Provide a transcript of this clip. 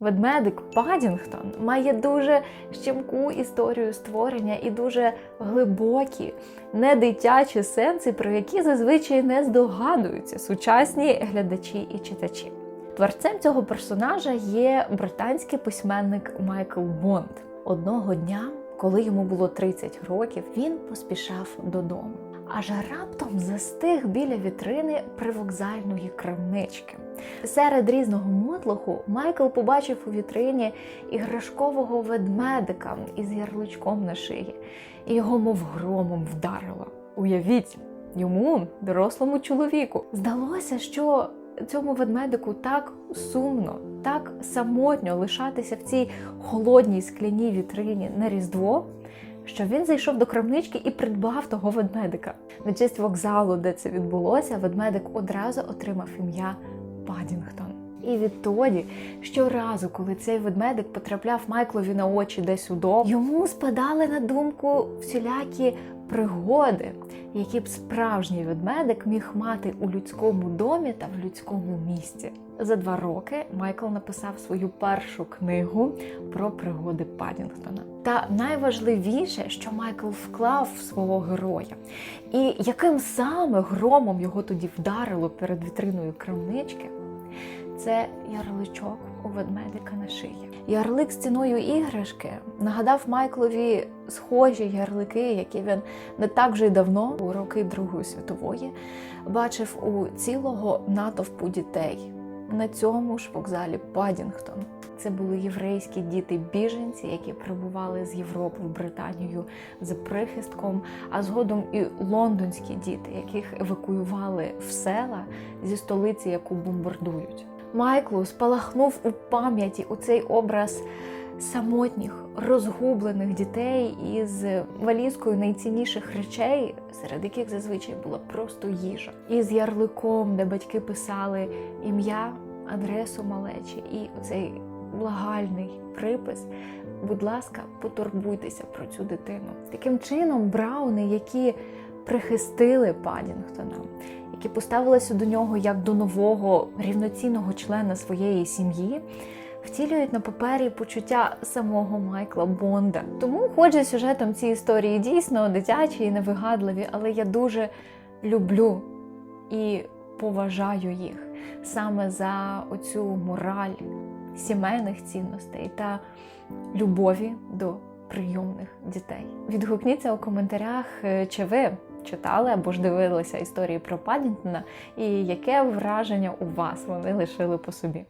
Ведмедик Падінгтон має дуже щемку історію створення і дуже глибокі, недитячі сенси, про які зазвичай не здогадуються сучасні глядачі і читачі. Творцем цього персонажа є британський письменник Майкл Бонд. Одного дня, коли йому було 30 років, він поспішав додому. Аж раптом застиг біля вітрини привокзальної крамнички. Серед різного мотлоху Майкл побачив у вітрині іграшкового ведмедика із ярличком на шиї, і його мов громом вдарило. Уявіть, йому, дорослому чоловіку, здалося, що цьому ведмедику так сумно, так самотньо лишатися в цій холодній скляній вітрині на Різдво, що він зайшов до крамнички і придбав того ведмедика. На честь вокзалу, де це відбулося, ведмедик одразу отримав ім'я Падінгтон. І відтоді, щоразу, коли цей ведмедик потрапляв Майклові на очі десь удома, йому спадали на думку всілякі пригоди, які б справжній ведмедик міг мати у людському домі та в людському місті. За два роки Майкл написав свою першу книгу про пригоди Падінгтона. Та найважливіше, що Майкл вклав в свого героя, і яким саме громом його тоді вдарило перед вітриною крамнички, це ярличок у ведмедика на шиї. Ярлик з ціною іграшки нагадав Майклові схожі ярлики, які він не так вже й давно, у роки Другої світової, бачив у цілого натовпу дітей на цьому ж вокзалі Падінгтон. Це були єврейські діти-біженці, які прибували з Європи в Британію за прихистком, а згодом і лондонські діти, яких евакуювали в села зі столиці, яку бомбардують. Майклу спалахнув у пам'яті у цей образ самотніх, розгублених дітей із валізкою найцінніших речей, серед яких зазвичай була просто їжа, і з ярликом, де батьки писали ім'я, адресу малечі, і оцей благальний припис. Будь ласка, потурбуйтеся про цю дитину. Таким чином, брауни, які прихистили Падінгтона, які поставилися до нього як до нового рівноцінного члена своєї сім'ї, втілюють на папері почуття самого Майкла Бонда. Тому, хоч за сюжетом ці історії дійсно дитячі і невигадливі, але я дуже люблю і поважаю їх саме за оцю мораль сімейних цінностей та любові до прийомних дітей. Відгукніться у коментарях, е, чи ви читали або ж дивилися історії про Паддінгтона, і яке враження у вас вони лишили по собі.